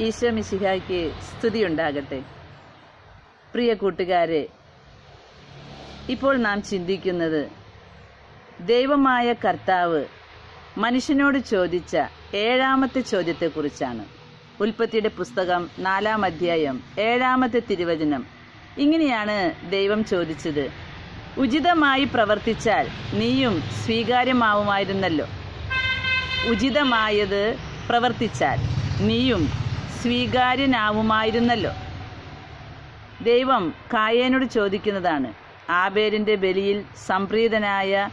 ഈശോ മിശിഹായ്ക്ക് സ്തുതിയുണ്ടാകട്ടെ. പ്രിയ കൂട്ടുകാരെ ഇപ്പോൾ നാം ചിന്തിക്കുന്നത് ദൈവമായ കർത്താവ് മനുഷ്യനോട് ചോദിച്ച ഏഴാമത്തെ ചോദ്യത്തെക്കുറിച്ചാണ്. ഉൽപ്പത്തിയുടെ പുസ്തകം നാലാം അധ്യായം ഏഴാമത്തെ തിരുവചനം. ഇങ്ങനെയാണ് ദൈവം ചോദിച്ചത്. ഉചിതമായി പ്രവർത്തിച്ചാൽ നീയും സ്വീകാര്യമാവുമായിരുന്നല്ലോ. ഉചിതമായത് പ്രവർത്തിച്ചാൽ നീയും സ്വീകാര്യനാവുമായിരുന്നല്ലോ. ദൈവം കായേനോട് ചോദിക്കുന്നതാണ് ആബേലിന്റെ ബലിയിൽ സംപ്രീതനായ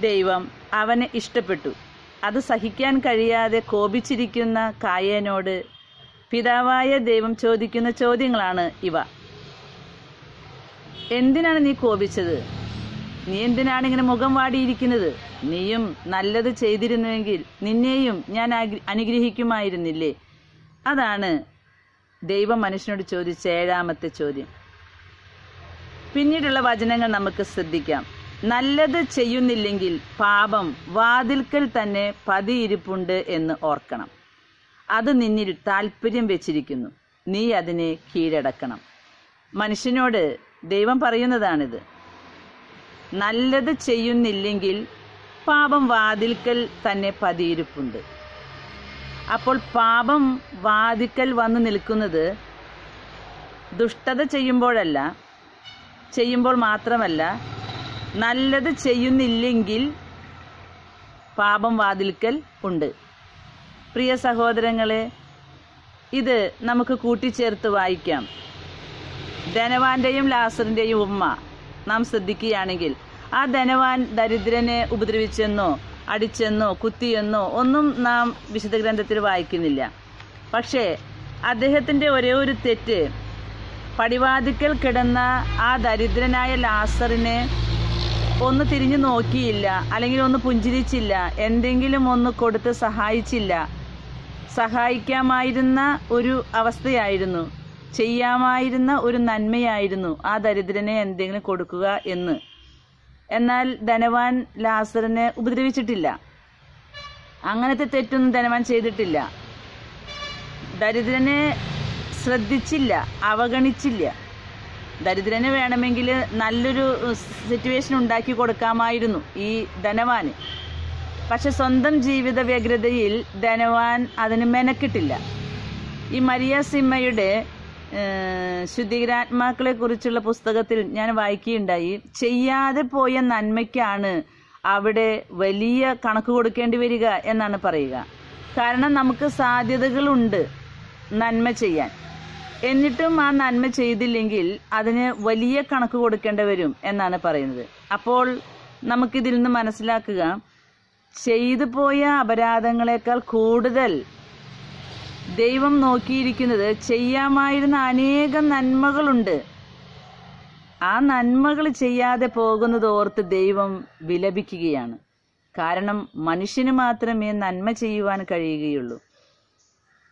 ദൈവം അവനെ ഇഷ്ടപ്പെട്ടു. അത് സഹിക്കാൻ കഴിയാതെ കോപിച്ചിരിക്കുന്ന കായേനോട് പിതാവായ ദൈവം ചോദിക്കുന്ന ചോദ്യങ്ങളാണ് ഇവ. എന്തിനാണ് നീ കോപിച്ചത്? നീ എന്തിനാണ് ഇങ്ങനെ മുഖം വാടിയിരിക്കുന്നത്? നീയും നല്ലത് ചെയ്തിരുന്നുവെങ്കിൽ നിന്നെയും ഞാൻ അനുഗ്രഹിക്കുമായിരുന്നില്ലേ? അതാണ് ദൈവം മനുഷ്യനോട് ചോദിച്ച ഏഴാമത്തെ ചോദ്യം. പിന്നീടുള്ള വചനങ്ങൾ നമുക്ക് ശ്രദ്ധിക്കാം. നല്ലത് ചെയ്യുന്നില്ലെങ്കിൽ പാപം വാതിൽക്കൽ തന്നെ പതിയിരിപ്പുണ്ട് എന്ന് ഓർക്കണം. അത് നിന്നിൽ താല്പര്യം വെച്ചിരിക്കുന്നു. നീ അതിനെ കീഴടക്കണം. മനുഷ്യനോട് ദൈവം പറയുന്നതാണിത്. നല്ലത് ചെയ്യുന്നില്ലെങ്കിൽ പാപം വാതിൽക്കൽ തന്നെ പതിയിരിപ്പുണ്ട്. അപ്പോൾ പാപം വാതിക്കൽ വന്നു നിൽക്കുന്നത് ദുഷ്ടത ചെയ്യുമ്പോഴല്ല ചെയ്യുമ്പോൾ മാത്രമല്ല നല്ലത് ചെയ്യുന്നില്ലെങ്കിൽ പാപം വാതിൽക്കൽ ഉണ്ട്. പ്രിയ സഹോദരങ്ങളെ ഇത് നമുക്ക് കൂട്ടിച്ചേർത്ത് വായിക്കാം. ധനവാന്റെയും ലാസറിന്റെയും ഉമ്മ നാം ശ്രദ്ധിക്കുകയാണെങ്കിൽ ആ ധനവാൻ ദരിദ്രനെ ഉപദ്രവിച്ചെന്നോ അടിച്ചെന്നോ കുത്തിയെന്നോ ഒന്നും നാം വിശുദ്ധ ഗ്രന്ഥത്തിൽ വായിക്കുന്നില്ല. പക്ഷേ അദ്ദേഹത്തിന്റെ ഒരേ ഒരു തെറ്റ് പടിവാതിക്കൽ കിടന്ന ആ ദരിദ്രനായ ലാസറിനെ ഒന്ന് തിരിഞ്ഞു നോക്കിയില്ല അല്ലെങ്കിൽ ഒന്ന് പുഞ്ചിരിച്ചില്ല എന്തെങ്കിലും ഒന്ന് കൊടുത്ത് സഹായിച്ചില്ല. സഹായിക്കാമായിരുന്ന ഒരു അവസ്ഥയായിരുന്നു. ചെയ്യാമായിരുന്ന ഒരു നന്മയായിരുന്നു ആ ദരിദ്രനെ എന്തെങ്കിലും കൊടുക്കുക എന്ന്. എന്നാൽ ധനവാൻ ലാസറിനെ ഉപദ്രവിച്ചിട്ടില്ല. അങ്ങനത്തെ തെറ്റൊന്നും ധനവാൻ ചെയ്തിട്ടില്ല. ദരിദ്രനെ ശ്രദ്ധിച്ചില്ല അവഗണിച്ചില്ല. ദരിദ്രന് വേണമെങ്കിൽ നല്ലൊരു സിറ്റുവേഷൻ ഉണ്ടാക്കി കൊടുക്കാമായിരുന്നു ഈ ധനവാന്. പക്ഷെ സ്വന്തം ജീവിത വ്യഗ്രതയിൽ ധനവാൻ അതിന് മെനക്കിട്ടില്ല. ഈ മരിയ സിമ്മയുടെ ശുദ്ധീകരാത്മാക്കളെ കുറിച്ചുള്ള പുസ്തകത്തിൽ ഞാൻ വായിക്കുകയുണ്ടായി. ചെയ്യാതെ പോയ നന്മയ്ക്കാണ് അവിടെ വലിയ കണക്ക് കൊടുക്കേണ്ടി വരിക എന്നാണ് പറയുക. കാരണം നമുക്ക് സാധ്യതകളുണ്ട് നന്മ ചെയ്യാൻ. എന്നിട്ടും ആ നന്മ ചെയ്തില്ലെങ്കിൽ അതിന് വലിയ കണക്ക് കൊടുക്കേണ്ടി വരും എന്നാണ് പറയുന്നത്. അപ്പോൾ നമുക്കിതിൽ നിന്ന് മനസ്സിലാക്കുക ചെയ്തു പോയ അപരാധങ്ങളെക്കാൾ കൂടുതൽ ദൈവം നോക്കിയിരിക്കുന്നത് ചെയ്യാമായിരുന്ന അനേകം നന്മകളുണ്ട്. ആ നന്മകൾ ചെയ്യാതെ പോകുന്നത് ഓർത്ത് ദൈവം വിലപിക്കുകയാണ്. കാരണം മനുഷ്യന് മാത്രമേ നന്മ ചെയ്യുവാൻ കഴിയുകയുള്ളൂ.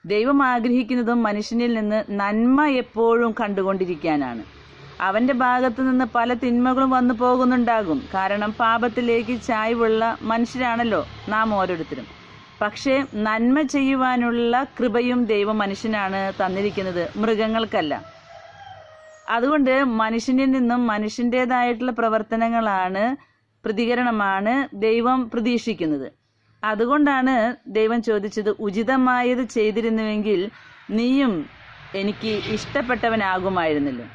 ദൈവം ആഗ്രഹിക്കുന്നതും മനുഷ്യനിൽ നിന്ന് നന്മ എപ്പോഴും കണ്ടുകൊണ്ടിരിക്കാനാണ്. അവന്റെ ഭാഗത്തു നിന്ന് പല തിന്മകളും വന്നു പോകുന്നുണ്ടാകും. കാരണം പാപത്തിലേക്ക് ചായ്വുള്ള മനുഷ്യരാണല്ലോ നാം ഓരോരുത്തരും. പക്ഷേ നന്മ ചെയ്യുവാനുള്ള കൃപയും ദൈവം മനുഷ്യനാണ് തന്നിരിക്കുന്നത്. മൃഗങ്ങൾക്കല്ല. അതുകൊണ്ട് മനുഷ്യനിൽ നിന്നും മനുഷ്യന്റെതായിട്ടുള്ള പ്രവർത്തനങ്ങളാണ് പ്രതികരണമാണ് ദൈവം പ്രതീക്ഷിക്കുന്നത്. അതുകൊണ്ടാണ് ദൈവം ചോദിച്ചത് ഉചിതമായത് ചെയ്തിരുന്നുവെങ്കിൽ നീയും എനിക്ക് ഇഷ്ടപ്പെട്ടവനാകുമായിരുന്നല്ലോ.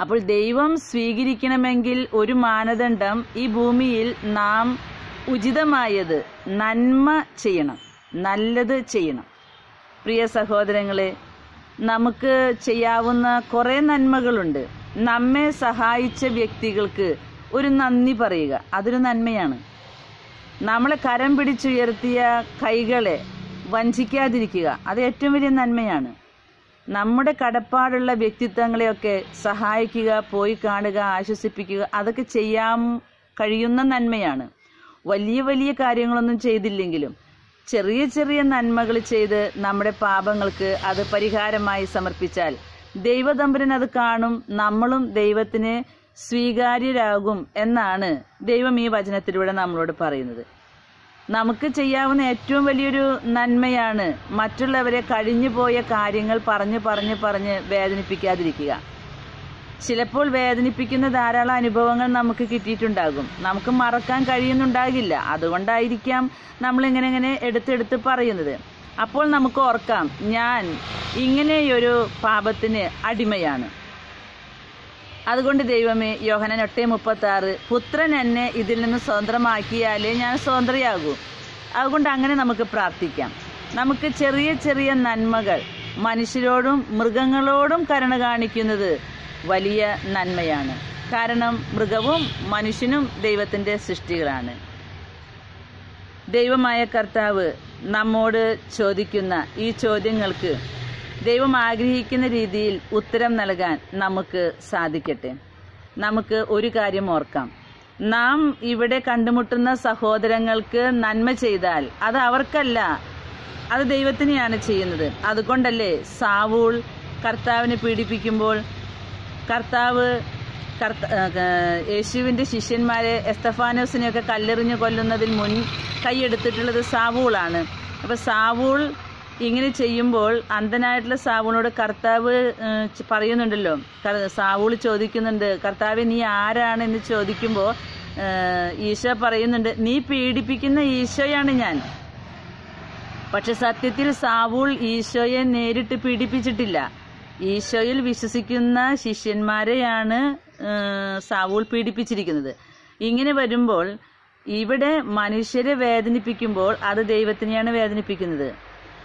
അപ്പോൾ ദൈവം സ്വീകരിക്കണമെങ്കിൽ ഒരു മാനദണ്ഡം ഈ ഭൂമിയിൽ നാം ഉചിതമായത് നന്മ ചെയ്യണം നല്ലത് ചെയ്യണം. പ്രിയ സഹോദരങ്ങളെ നമുക്ക് ചെയ്യാവുന്ന കുറേ നന്മകളുണ്ട്. നമ്മെ സഹായിച്ച വ്യക്തികൾക്ക് ഒരു നന്ദി പറയുക. അതൊരു നന്മയാണ്. നമ്മളെ കരം പിടിച്ചുയർത്തിയ കൈകളെ വഞ്ചിക്കാതിരിക്കുക അത് ഏറ്റവും വലിയ നന്മയാണ്. നമ്മുടെ കടപ്പാടുള്ള വ്യക്തിത്വങ്ങളെയൊക്കെ സഹായിക്കുക പോയി കാണുക ആശ്വസിപ്പിക്കുക അതൊക്കെ ചെയ്യാൻ കഴിയുന്ന നന്മയാണ്. വലിയ വലിയ കാര്യങ്ങളൊന്നും ചെയ്തില്ലെങ്കിലും ചെറിയ ചെറിയ നന്മകൾ ചെയ്ത് നമ്മുടെ പാപങ്ങൾക്ക് അത് പരിഹാരമായി സമർപ്പിച്ചാൽ ദൈവതമ്പുരൻ അത് കാണും നമ്മളും ദൈവത്തിന് സ്വീകാര്യരാകും എന്നാണ് ദൈവം ഈ വചനത്തിലൂടെ നമ്മളോട് പറയുന്നത്. നമുക്ക് ചെയ്യാവുന്ന ഏറ്റവും വലിയൊരു നന്മയാണ് മറ്റുള്ളവരെ കഴിഞ്ഞു പോയ കാര്യങ്ങൾ പറഞ്ഞ് പറഞ്ഞ് പറഞ്ഞ് വേദനിപ്പിക്കാതിരിക്കുക. ചിലപ്പോൾ വേദനിപ്പിക്കുന്ന ധാരാളം അനുഭവങ്ങൾ നമുക്ക് കിട്ടിയിട്ടുണ്ടാകും. നമുക്ക് മറക്കാൻ കഴിയുന്നുണ്ടാകില്ല. അതുകൊണ്ടായിരിക്കാം നമ്മൾ ഇങ്ങനെ എടുത്തെടുത്ത് പറയുന്നത്. അപ്പോൾ നമുക്ക് ഓർക്കാം ഞാൻ ഇങ്ങനെയൊരു പാപത്തിന് അടിമയാണ്. അതുകൊണ്ട് ദൈവമേ യോഹനൻ ഒട്ടേ മുപ്പത്തി ആറ് പുത്രൻ എന്നെ ഇതിൽ നിന്ന് സ്വതന്ത്രമാക്കിയാലേ ഞാൻ സ്വതന്ത്രയാകൂ. അതുകൊണ്ട് അങ്ങനെ നമുക്ക് പ്രാർത്ഥിക്കാം. നമുക്ക് ചെറിയ ചെറിയ നന്മകൾ മനുഷ്യരോടും മൃഗങ്ങളോടും കരുണ കാണിക്കുന്നത് വലിയ നന്മയാണ്. കാരണം മൃഗവും മനുഷ്യനും ദൈവത്തിന്റെ സൃഷ്ടികളാണ്. ദൈവമായ കർത്താവ് നമ്മോട് ചോദിക്കുന്ന ഈ ചോദ്യങ്ങൾക്ക് ദൈവം ആഗ്രഹിക്കുന്ന രീതിയിൽ ഉത്തരം നൽകാൻ നമുക്ക് സാധിക്കട്ടെ. നമുക്ക് ഒരു കാര്യം ഓർക്കാം. നാം ഇവിടെ കണ്ടുമുട്ടുന്ന സഹോദരങ്ങൾക്ക് നന്മ ചെയ്താൽ അത് അവർക്കല്ല അത് ദൈവത്തിനെയാണ് ചെയ്യുന്നത്. അതുകൊണ്ടല്ലേ സാവൂൾ കർത്താവിനെ പീഡിപ്പിക്കുമ്പോൾ കർത്താവ് കർത്ത യേശുവിന്റെ ശിഷ്യന്മാരെ എസ്തഫാനോസിനെയൊക്കെ കല്ലെറിഞ്ഞ് കൊല്ലുന്നതിൽ മുൻ കൈയെടുത്തിട്ടുള്ളത് സാവൂളാണ്. അപ്പോൾ സാവൂൾ ഇങ്ങനെ ചെയ്യുമ്പോൾ അന്ധനായിട്ടുള്ള സാവൂളിനോട് കർത്താവ് പറയുന്നുണ്ടല്ലോ. സാവൂൾ ചോദിക്കുന്നുണ്ട് കർത്താവ് നീ ആരാണ്? എന്ന് ചോദിക്കുമ്പോൾ ഈശോ പറയുന്നുണ്ട് നീ പീഡിപ്പിക്കുന്ന ഈശോയാണ് ഞാൻ. പക്ഷെ സത്യത്തിൽ സാവൂൾ ഈശോയെ നേരിട്ട് പീഡിപ്പിച്ചിട്ടില്ല. ഈശോയിൽ വിശ്വസിക്കുന്ന ശിഷ്യന്മാരെയാണ് സാവൂൾ പീഡിപ്പിച്ചിരിക്കുന്നത്. ഇങ്ങനെ വരുമ്പോൾ ഇവിടെ മനുഷ്യരെ വേദനിപ്പിക്കുമ്പോൾ അത് ദൈവത്തിനെയാണ് വേദനിപ്പിക്കുന്നത്.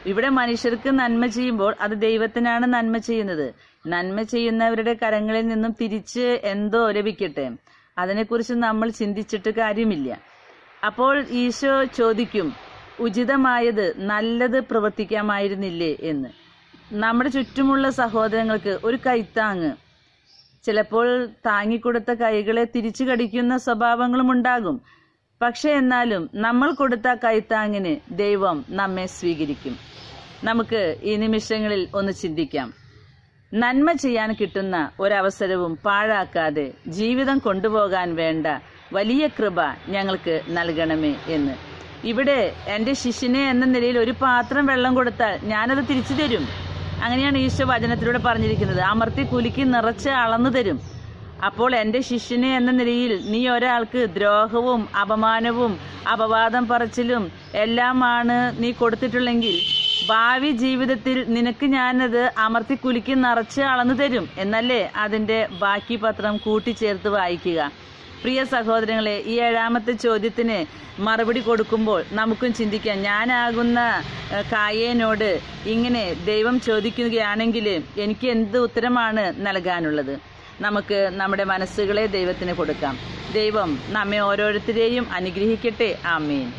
ഇവിടെ മനുഷ്യർക്ക് നന്മ ചെയ്യുമ്പോൾ അത് ദൈവത്തിനാണ് നന്മ ചെയ്യുന്നത്. നന്മ ചെയ്യുന്നവരുടെ കരങ്ങളിൽ നിന്നും തിരിച്ച് എന്തോ ലഭിക്കട്ടെ. അതിനെക്കുറിച്ച് നമ്മൾ ചിന്തിച്ചിട്ട് കാര്യമില്ല. അപ്പോൾ ഈശോ ചോദിക്കും ഉചിതമായത് നല്ലത് പ്രവർത്തിക്കാമായിരുന്നില്ലേ? എന്ന്. നമ്മുടെ ചുറ്റുമുള്ള സഹോദരങ്ങൾക്ക് ഒരു കൈത്താങ്ങ് ചിലപ്പോൾ താങ്ങിക്കൊടുത്ത കൈകളെ തിരിച്ചു കടിക്കുന്ന സ്വഭാവങ്ങളും ഉണ്ടാകും. പക്ഷെ എന്നാലും നമ്മൾ കൊടുത്ത കൈത്താങ്ങിന് ദൈവം നമ്മെ സ്വീകരിക്കും. നമുക്ക് ഈ നിമിഷങ്ങളിൽ ഒന്ന് ചിന്തിക്കാം. നന്മ ചെയ്യാൻ കിട്ടുന്ന ഒരവസരവും പാഴാക്കാതെ ജീവിതം കൊണ്ടുപോകാൻ വേണ്ട വലിയ കൃപ ഞങ്ങൾക്ക് നൽകണമേ എന്ന്. ഇവിടെ എന്റെ ശിഷ്യനെ എന്ന നിലയിൽ ഒരു പാത്രം വെള്ളം കൊടുത്താൽ ഞാനത് തിരിച്ചു തരും. അങ്ങനെയാണ് ഈശോ വചനത്തിലൂടെ പറഞ്ഞിരിക്കുന്നത്. അമർത്തി കുലുക്കി നിറച്ച് അളന്നു തരും. അപ്പോൾ എന്റെ ശിഷ്യനെ എന്ന നിലയിൽ നീ ഒരാൾക്ക് ദ്രോഹവും അപമാനവും അപവാദം പറച്ചിലും എല്ലാമാണ് നീ കൊടുത്തിട്ടുള്ളെങ്കിൽ ഭാവി ജീവിതത്തിൽ നിനക്ക് ഞാനത് അമർത്തി കുലുക്കി നിറച്ച് അളന്നു തരും എന്നല്ലേ അതിന്റെ ബാക്കി പത്രം കൂട്ടിച്ചേർത്ത് വായിക്കുക. പ്രിയ സഹോദരങ്ങളെ ഈ ഏഴാമത്തെ ചോദ്യത്തിന് മറുപടി കൊടുക്കുമ്പോൾ നമുക്കും ചിന്തിക്കാം. ഞാനാകുന്ന കായേനോട് ഇങ്ങനെ ദൈവം ചോദിക്കുകയാണെങ്കിൽ എനിക്ക് എന്ത് ഉത്തരമാണ് നൽകാനുള്ളത്? നമുക്ക് നമ്മുടെ മനസ്സുകളെ ദൈവത്തിന് കൊടുക്കാം. ദൈവം നമ്മെ ഓരോരുത്തരെയും അനുഗ്രഹിക്കട്ടെ. ആമീൻ.